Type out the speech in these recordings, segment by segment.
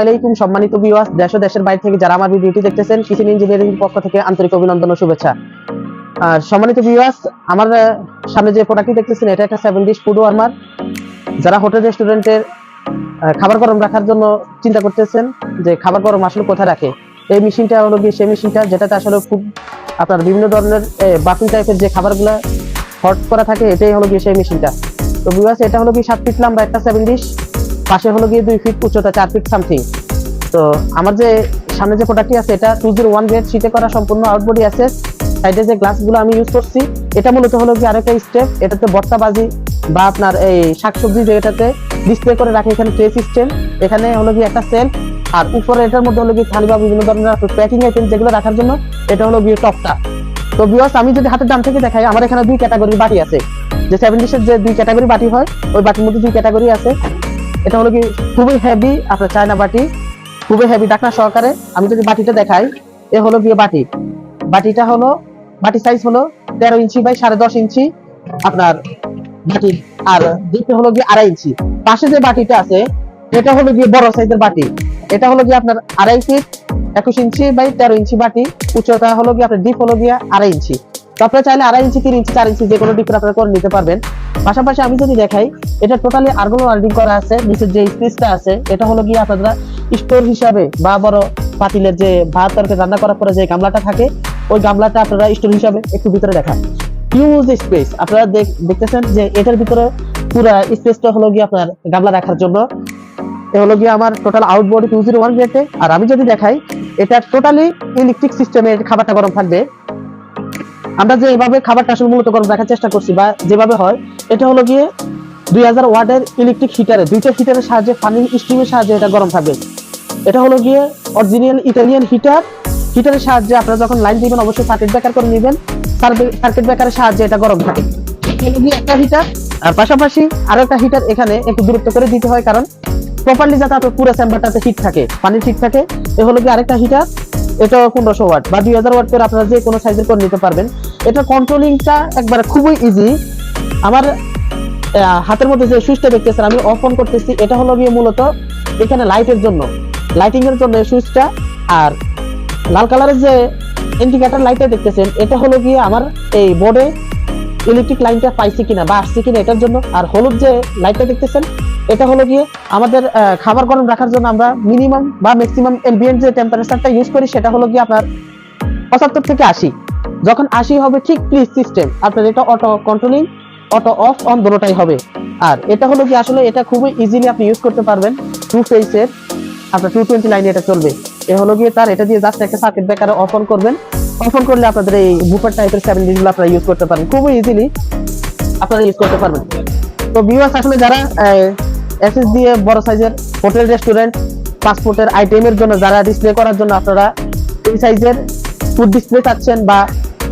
আলাইকুম সম্মানিত ভিউয়ার্স দেশ দেশের বাইরে থেকে যারা আমার ভিডিওটি দেখতেছেন কিচেন ইঞ্জিনিয়ারিং পক্ষ থেকে আন্তরিক অভিনন্দন ও শুভেচ্ছা। আর সম্মানিত ভিউয়ার্স আমার সামনে যে প্রোডাক্টটি দেখতেছেন, এটা একটা সেভেন ডিশ ফুড ওয়ার্মার যারা হোটেল রেস্টুরেন্টের খাবার গরম রাখার জন্য চিন্তা করতেছেন যে খাবার গরম আসলে কোথায় রাখে, এই মেশিনটা হলো গিয়ে সেই মেশিনটা যেটাতে আসলে খুব আপনার বিভিন্ন ধরনের বাফিং টাইপের যে খাবারগুলো হট করা থাকে, এটাই হলো গিয়ে সেই মেশিনটা তো ভিউয়ার্স এটা হলো গিয়ে সাত ফিট লম্বা একটা সেভেন ডিশ পাশে হলো গিয়ে দুই ফিট উচ্চতা চার ফিট সামথিং তো আমার যে সামনে যে প্রোডাক্টটি আছে, এটা টু জিরো ওয়ান গ্রেড শীতে করা সম্পূর্ণ আউটবডি আছে সাইডে যে গ্লাসগুলো আমি ইউজ করছি, এটা মূলত হলো কি আরেকটা স্টেপ এটাতে বর্তাবাজি বা আপনার এই শাকসবজি যেটাতে ডিসপ্লে করে রাখে এখানে ট্রে সিস্টেম এখানে হলো কি একটা সেল আর উপরে এটার মধ্যে হলো কি থালি বা বিভিন্ন ধরনের প্যাকিং আইটেম যেগুলো রাখার জন্য, এটা হলো গিয়ে টপটা তো বিয়স আমি যদি হাতের দাম থেকে দেখাই, আমার এখানে দুই ক্যাটাগরির বাটি আছে। যে সেভেন ডিশের যে দুই ক্যাটাগরি বাটি হয়, ওই বাটির মধ্যে দুই ক্যাটাগরি আছে। এটা হলো কি খুবই হেভি আপনার চায়না বাটি, খুবই হেভি ডাকনা সহকারে। আমি যদি বাটিটা দেখাই, এ হলো গিয়ে বাটি। বাটিটা হলো, বাটি সাইজ হলো তেরো ইঞ্চি বাই সাড়ে দশ ইঞ্চি। আপনার বাটি, আর দিকে হলো গিয়ে আড়াই ইঞ্চি। পাশে যে বাটিটা আছে, এটা হলো গিয়ে বড় সাইজের বাটি। এটা হলো গিয়ে আপনার আড়াই ফিট একুশ ইঞ্চি বাই তেরো ইঞ্চি বাটি। উচ্চতা হলো গিয়ে আপনার ডিপ হলো গিয়ে আড়াই ইঞ্চি। আপনারা চাইলে আড়াই ইঞ্চি, তিন ইঞ্চি, চার ইঞ্চি যে কোনো ডিপের আপনারা করে নিতে পারবেন। পাশাপাশি আমি যদি দেখাই, এটা টোটালি আর্গন ওয়ার্ডিং করা আছে, নিচের যে স্পেসটা আছে, এটা হলো গিয়ে আপনারা স্টোর হিসাবে বা বড় পাতিলের যে ভাত তরকারি রান্না করার পরে যে গামলাটা থাকে, ওই গামলাটা আপনারা স্টোর হিসাবে একটু ভিতরে দেখা হিউজ স্পেস আপনারা দেখ- দেখতেছেন যে এটার ভিতরে পুরো স্পেসটা হলো গিয়ে আপনার গামলা রাখার জন্য। এ হলো গিয়ে আমার total outboard two zero one গ্রেডে আর আমি যদি দেখাই, এটা টোটালি ইলেকট্রিক সিস্টেমে খাবারটা গরম থাকবে। আমরা যে এভাবে খাবারটা আসলে মূলত গরম রাখার চেষ্টা করছি বা যেভাবে হয়, এটা হলো গিয়ে দুই হাজার ওয়াটের ইলেকট্রিক হিটারে দুইটা হিটারের সাহায্যে পানি স্টিমের সাহায্যে এটা গরম থাকবে। এটা হলো গিয়ে অরিজিনাল ইটালিয়ান হিটার হিটারের সাহায্যে আপনারা যখন লাইন দিবেন, অবশ্যই সার্কিট ব্রেকার করে নেবেন। সার্কিট ব্রেকারের সাহায্যে এটা গরম থাকে। একটা হিটার আর পাশাপাশি আরও একটা হিটার এখানে একটু দূরত্ব করে দিতে হয়, কারণ প্রপারলি যাতে আপনার পুরো চেম্বারটাতে হিট থাকে পানি ঠিক থাকে, এ হলো গিয়ে আরেকটা হিটার এটা পনেরোশো ওয়াট বা দুই হাজার ওয়াট করে আপনারা যে কোনো সাইজের করে নিতে পারবেন। এটা কন্ট্রোলিংটা একবারে খুবই ইজি আমার হাতের মধ্যে যে সুইচটা দেখতেছেন, আমি অফ অন করতেছি। এটা হলো গিয়ে মূলত এখানে লাইটের জন্য। লাইটিং এর জন্য সুইচটা আর লাল কালারের যে ইন্ডিকেটর লাইটটা দেখতেছেন, এটা হলো গিয়ে আমার এই বোর্ডে ইলেকট্রিক লাইনটা পাইছি কিনা বা আসছে কিনা এটার জন্য। আর হলুদ যে লাইটটা দেখতেছেন, এটা হলো গিয়ে আমাদের খাবার গরম রাখার জন্য আমরা মিনিমাম বা ম্যাক্সিমাম এলবিএন যে টেম্পারেচারটা ইউজ করি, সেটা হলো গিয়ে আপনার পঁচাত্তর থেকে আশি। যখন আশি হবে ঠিক প্লিজ সিস্টেম আপনার এটা auto controlling auto off on দুটোটাই হবে। আর এটা হলো কি, আসলে এটা খুবই ইজিলি আপনি ইউজ করতে পারবেন। টু ফেসের আপনার টু টোয়েন্টি লাইনে এটা চলবে। এ হলো গিয়ে তার এটা দিয়ে জাস্ট একটা সার্কিট ব্রেকারে অফ অন করবেন। অফ অন করলে আপনাদের এই বুফার টাইপের ডিগুলো আপনারা ইউজ করতে পারেন। খুবই ইজিলি আপনারা ইউজ করতে পারবেন। তো ভিউয়ার্স আসলে যারা এসএস দিয়ে বড় সাইজের হোটেল রেস্টুরেন্ট পাসপোর্টের আইটেমের জন্য, যারা ডিসপ্লে করার জন্য আপনারা এই সাইজের ফুড ডিসপ্লে চাচ্ছেন বা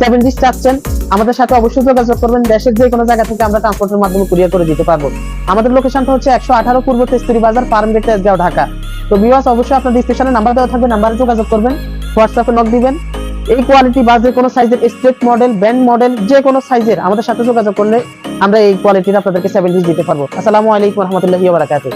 সেভেন ডিশ চাচ্ছেন, আমাদের সাথে অবশ্যই যোগাযোগ করবেন। দেশের যে কোনো জায়গা থেকে আমরা ট্রান্সপোর্টের মাধ্যমে কুরিয়ার করে দিতে পারব। আমাদের লোকেশনটা হচ্ছে একশো আঠারো পূর্ব তেস্তুরি বাজার ফার্মগেট তেজগাঁও ঢাকা। তো ভিউয়ার্স অবশ্যই আপনার ডিসক্রিপশনে নাম্বার দেওয়া থাকবে নাম্বারে যোগাযোগ করবেন হোয়াটসঅ্যাপে নক দিবেন। এই কোয়ালিটি বা যে কোনো সাইজের স্ট্রেট মডেল ব্যান্ড মডেল যে কোনো সাইজের আমাদের সাথে যোগাযোগ করলে আমরা এই কোয়ালিটির আপনাদেরকে সেভেন দিতে পারব। আসসালামু আলাইকুম রহমতুল্লাহি বারাকাতুহ।